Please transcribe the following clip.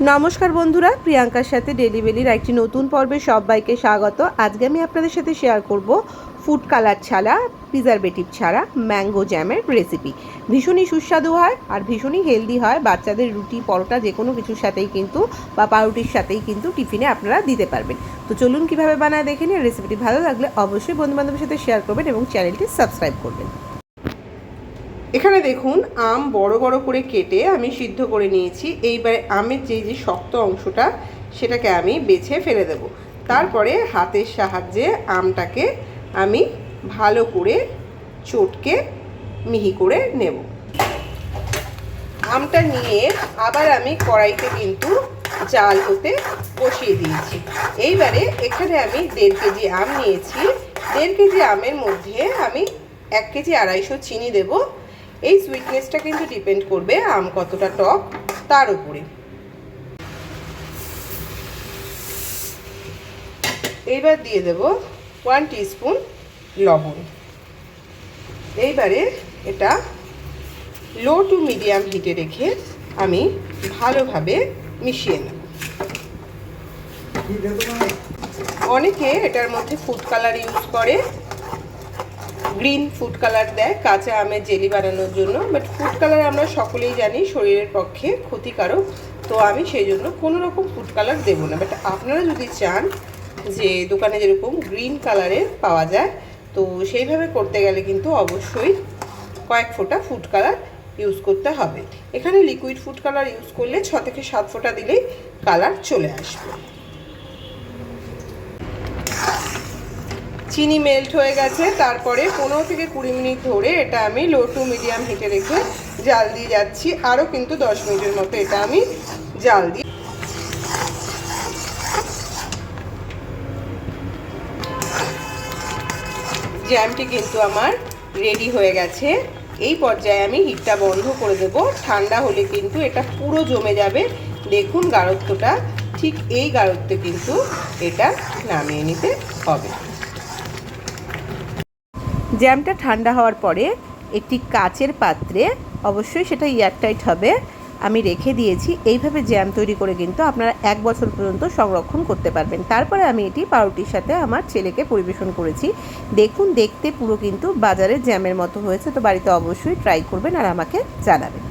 নমস্কার বন্ধুরা, প্রিয়াঙ্কার সাথে ডেলিভেরির একটি নতুন পর্বে সবাইকে স্বাগত। আজকে আমি আপনাদের সাথে শেয়ার করব ফুড কালার ছাড়া প্রিজারভেটিভ ছাড়া ম্যাঙ্গো জ্যামের রেসিপি ভীষণই সুস্বাদু হয় আর ভীষণই হেলদি হয়। বাচ্চাদের রুটি, পরোটা যে কোনো কিছুর সাথেই কিন্তু বা পাউরুটির সাথেই কিন্তু টিফিনে আপনারা দিতে পারবেন। তো চলুন কীভাবে বানায় দেখে নিন রেসিপিটি ভালো লাগলে অবশ্যই বন্ধুবান্ধবের সাথে শেয়ার করবেন এবং চ্যানেলটি সাবস্ক্রাইব করবেন। এখানে দেখুন, আম বড় বড় করে কেটে আমি সিদ্ধ করে নিয়েছি। এইবারে আমের যে যে শক্ত অংশটা, সেটাকে আমি বেছে ফেলে দেব। তারপরে হাতের সাহায্যে আমটাকে আমি ভালো করে চটকে মিহি করে নেব। আমটা নিয়ে আবার আমি কড়াইতে কিন্তু জাল হতে বসিয়ে দিয়েছি। এইবারে এখানে আমি দেড় কেজি আম নিয়েছি। দেড় কেজি আমের মধ্যে আমি এক কেজি আড়াইশো চিনি দেবো। এই সুইটনেসটা কিন্তু ডিপেন্ড করবে আম কতটা টক তার উপরে। এইবার দিয়ে দেব ওয়ান টিস্পুন লবণ। এইবারে এটা লো টু মিডিয়াম হিটে রেখে আমি ভালোভাবে মিশিয়ে নেব। অনেকে এটার মধ্যে ফুড কালার ইউজ করে। গ্রিন ফুড কালার দেয়, কাঁচা আমের জেলি বানানোর জন্য। বাট ফুড কালার আমরা সকলেই জানি, শরীরের পক্ষে ক্ষতিকারক। তো আমি সেই জন্য কোনো রকম ফুড কালার দেবো না। বাট আপনারা যদি চান যে দোকানে যেরকম গ্রিন কালারের পাওয়া যায়, তো সেইভাবে করতে গেলে কিন্তু অবশ্যই কয়েক ফোঁটা ফুড কালার ইউজ করতে হবে। এখানে লিকুইড ফুড কালার ইউজ করলে ছ থেকে সাত ফোঁটা দিলেই কালার চলে আসবে। চিনি মেল্ট হয়ে গেছে, তারপরে পনেরো থেকে কুড়ি মিনিট ধরে এটা আমি লো টু মিডিয়াম হিটে রেখে জাল দিয়ে যাচ্ছি। আরও কিন্তু দশ মিনিটের মতো এটা আমি জাল দিই জ্যামটি কিন্তু আমার রেডি হয়ে গেছে। এই পর্যায়ে আমি হিটটা বন্ধ করে দেব। ঠান্ডা হলে কিন্তু এটা পুরো জমে যাবে। দেখুন গাঢ়ত্বটা, ঠিক এই গাঢ়ত্বে কিন্তু এটা নামিয়ে নিতে হবে। জ্যামটা ঠান্ডা হওয়ার পরে একটি কাচের পাত্রে অবশ্যই সেটা এয়ারটাইট হবে। আমি রেখে দিয়েছি। এইভাবে জ্যাম তৈরি করে কিন্তু আপনারা এক বছর পর্যন্ত সংরক্ষণ করতে পারবেন। তারপরে আমি এটি পাউরুটির সাথে আমার ছেলেকে পরিবেশন করেছি। দেখুন, দেখতে পুরো কিন্তু বাজারে জ্যামের মতো হয়েছে। তো বাড়িতে অবশ্যই ট্রাই করবেন আর আমাকে জানাবেন।